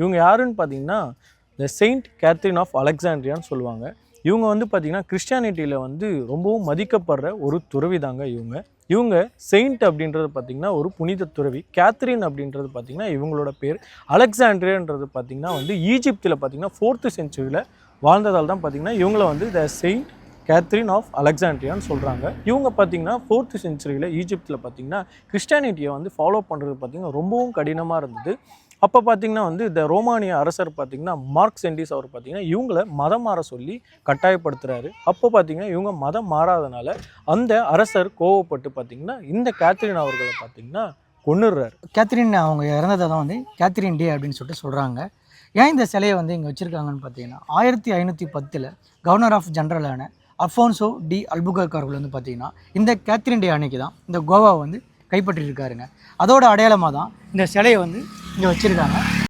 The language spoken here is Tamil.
இவங்க யாருன்னு பார்த்தீங்கன்னா த செயின்ட் கேத்ரின் ஆஃப் அலெக்சாண்ட்ரியான்னு சொல்லுவாங்க. இவங்க வந்து பார்த்திங்கன்னா கிறிஸ்டியானிட்டியில் வந்து ரொம்பவும் மதிக்கப்படுற ஒரு துறவி தாங்க இவங்க. இவங்க செயின்ட் அப்படின்றது பார்த்திங்கன்னா ஒரு புனித துறவி. கேத்ரின் அப்படின்றது பார்த்திங்கன்னா இவங்களோட பேர். அலெக்சாண்ட்ரியான்றது பார்த்திங்கன்னா வந்து ஈஜிப்தில் பார்த்திங்கன்னா ஃபோர்த்து செஞ்சுரியில் வாழ்ந்ததால் தான் பார்த்திங்கன்னா இவங்கள வந்து த செயின்ட் கேத்ரின் ஆஃப் அலெக்சாண்ட்ரியான்னு சொல்கிறாங்க இவங்க பார்த்தீங்கன்னா ஃபோர்த்து செஞ்சுரியில் ஈஜிப்தில் பார்த்தீங்கன்னா கிறிஸ்டியானிட்டியை வந்து ஃபாலோ பண்ணுறது பார்த்திங்கன்னா ரொம்பவும் கடினமாக இருந்தது. அப்போ பார்த்தீங்கன்னா வந்து இந்த ரோமானிய அரசர் பார்த்திங்கன்னா மார்க் சென்டிஸ் அவர் பார்த்தீங்கன்னா இவங்களை மதம் மாற சொல்லி கட்டாயப்படுத்துறாரு. அப்போ பார்த்தீங்கன்னா இவங்க மதம் மாறாதனால அந்த அரசர் கோவப்பட்டு பார்த்தீங்கன்னா இந்த கேத்ரின் அவர்களை பார்த்திங்கன்னா கொண்டுடுறாரு கேத்ரின் அவங்க இறந்ததை தான் வந்து கேத்ரின் டே அப்படின்னு சொல்லிட்டு சொல்கிறாங்க ஏன் இந்த சிலையை வந்து இங்கே வச்சுருக்காங்கன்னு பார்த்தீங்கன்னா ஆயிரத்தி ஐநூற்றி பத்தில் கவர்னர் ஆஃப் ஜென்ரலான அஃபோன்சோ டி அல்புகர்க் அவர்கள் வந்து பார்த்தீங்கன்னா இந்த கேத்ரின் டே அன்னைக்கு தான் இந்த கோவா வந்து கைப்பற்றியிருக்காருங்க அதோட அடையாளமாக தான் இந்த சிலையை வந்து இங்கே வச்சுருக்காங்க.